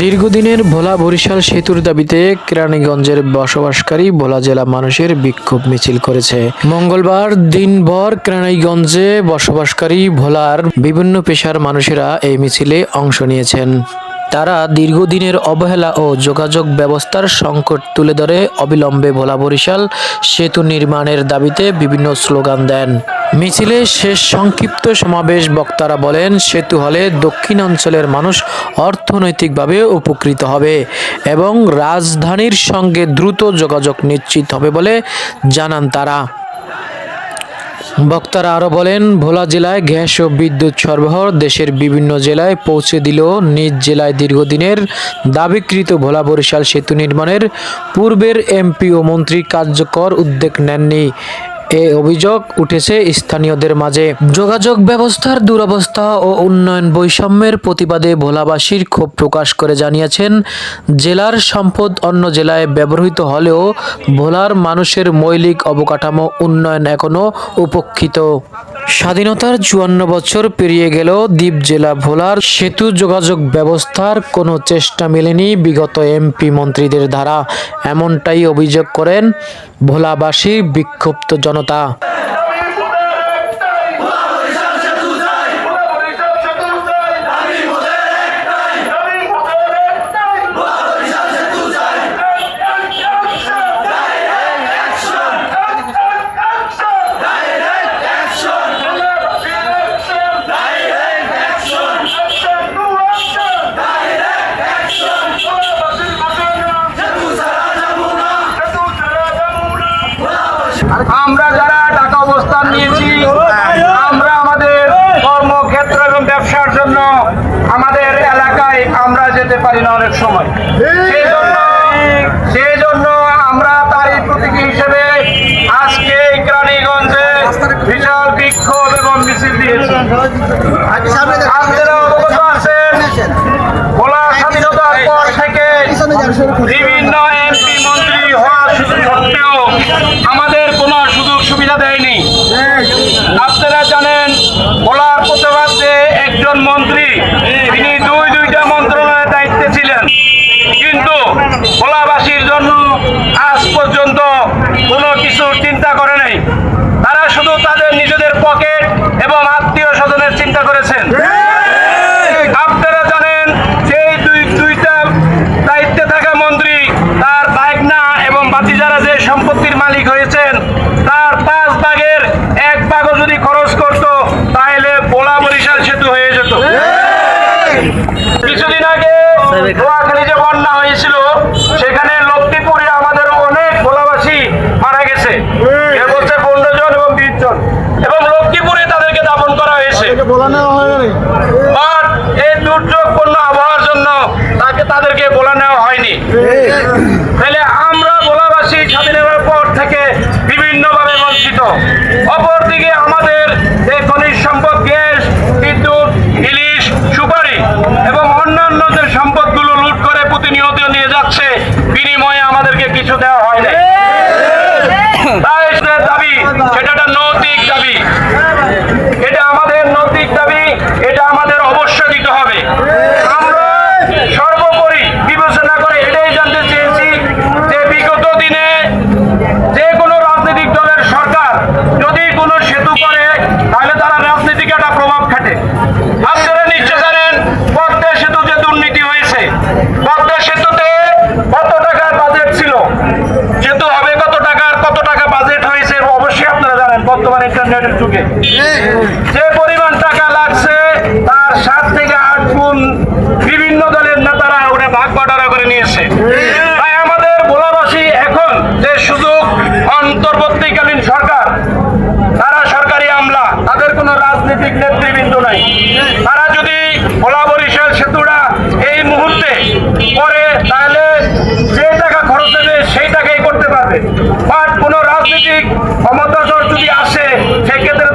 দীর্ঘদিনের ভোলা বরিশাল সেতুর দাবিতে কেরানীগঞ্জের বসবাসকারী ভোলা জেলা মানুষের বিক্ষোভ মিছিল করেছে। মঙ্গলবার দিনভর কেরানীগঞ্জে বসবাসকারী ভোলার বিভিন্ন পেশার মানুষেরা এই মিছিলে অংশ নিয়েছেন। তারা দীর্ঘদিনের অবহেলা ও যোগাযোগ ব্যবস্থার সংকট তুলে ধরে অবিলম্বে ভোলা বরিশাল সেতু নির্মাণের দাবিতে বিভিন্ন স্লোগান দেন। মিছিলে শেষ সংক্ষিপ্ত সমাবেশ বক্তারা বলেন, সেতু হলে দক্ষিণাঞ্চলের মানুষ অর্থনৈতিকভাবে উপকৃত হবে এবং রাজধানীর সঙ্গে দ্রুত যোগাযোগ নিশ্চিত হবে বলে জানান তারা। বক্তারা আরও বলেন, ভোলা জেলায় গ্যাস ও বিদ্যুৎ সরবরাহ দেশের বিভিন্ন জেলায় পৌঁছে দিলেও নিজ জেলায় দীর্ঘদিনের দাবিকৃত ভোলা বরিশাল সেতু নির্মাণের পূর্বের এমপি ও মন্ত্রী কার্যকর উদ্যোগ নেননি। এ অভিযোগ উঠেছে স্থানীয়দের মাঝে। যোগাযোগ ব্যবস্থার দুরবস্থা ও উন্নয়ন বৈষম্যের প্রতিবাদে ভোলাবাসীর ক্ষোভ প্রকাশ করে জানিয়েছেন, জেলার সম্পদ অন্য জেলায় ব্যবহৃত হলেও ভোলার মানুষের মৌলিক অবকাঠামো উন্নয়ন এখনও উপেক্ষিত। স্বাধীনতার চুয়ান্ন বছর পেরিয়ে গেল দ্বীপ জেলা ভোলার সেতু যোগাযোগ ব্যবস্থার কোনো চেষ্টা মেলেনি বিগত এমপি মন্ত্রীদের দ্বারা। এমনটাই অভিযোগ করেন ভোলাবাসীর বিক্ষুব্ধ জনতা। আমরা যারা ঢাকা অবস্থান নিয়েছি আমরা আমাদের কর্মক্ষেত্র এবং ব্যবসার জন্য আমাদের এলাকায় আমরা যেতে পারি না অনেক সময়। সেই জন্য সেই জন্য আমরা তারই প্রতীকী হিসেবে আজকে কেরানীগঞ্জে বিশাল বিক্ষোভ এবং মিছিল দিয়েছি। আপনারা অবগত আছেন ভোলা স্বাধীনতার পর থেকে বিভিন্ন এমপি, মন্ত্রী হওয়া সত্ত্বেও আমাদের কোনো সুযোগ সুবিধা দেয়নি। আপনারা জানেন ভোলার প্রতিবাদে একজন মন্ত্রী, তিনি দুই দুইটা মন্ত্রণালয়ের দায়িত্বে ছিলেন। কিন্তু ভোলাবাসীর জন্য আজ পর্যন্ত কোনো কিছু চিন্তা করে নাই। তারা শুধু তাদের নিজেদের পকেট এবং আত্মীয় স্বজনের চিন্তা করেছেন আপনারা জানেন সেই দুই দুইটা দায়িত্বে থাকা মন্ত্রী তার বাইকনা এবং বাতিজারা যে সম্পত্তির মালিক হয়েছেন তার পাঁচ ভাগের এক ভাগও যদি খরচ করত তাহলে বোলা বরিশাল সেতু হয়ে যেত কিছুদিন আগে নোয়াখালী যে বন্যা হয়েছিল সেখানে লক্ষ্মীপুরে আমাদের অনেক ভোলাবাসী গেছে এর মধ্যে পনেরো জন এবং বিশ জন। এবং লক্ষ্মীপুরে তাদেরকে দাপন করা হয়েছে। এই দুর্যোগপূর্ণ আবহাওয়ার জন্য তাকে তাদেরকে বলে নেওয়া হয়নি। তাহলে আমরা ভোলাবাসী স্বাধীনতার পর থেকে বিভিন্নভাবে বঞ্চিত। অপরদিকে আমাদের এই খনিজ সম্পদ গ্যাস ইন্টারনেটের যুগে। যে পরিমাণ টাকা লাগছে, তার সাত থেকে আট গুণ বিভিন্ন দলের নেতারা ওটা ভাগ বাটারা করে নিয়েছে। এখন যে সুযোগ তারা সরকারি আমলা নেতৃবৃন্দ তারা যদি এই মুহূর্তে করে, তাহলে যে টাকা খরচ হবে সেই টাকাই করতে পারবে। বাট কোনো রাজনৈতিক ক্ষমতা hay que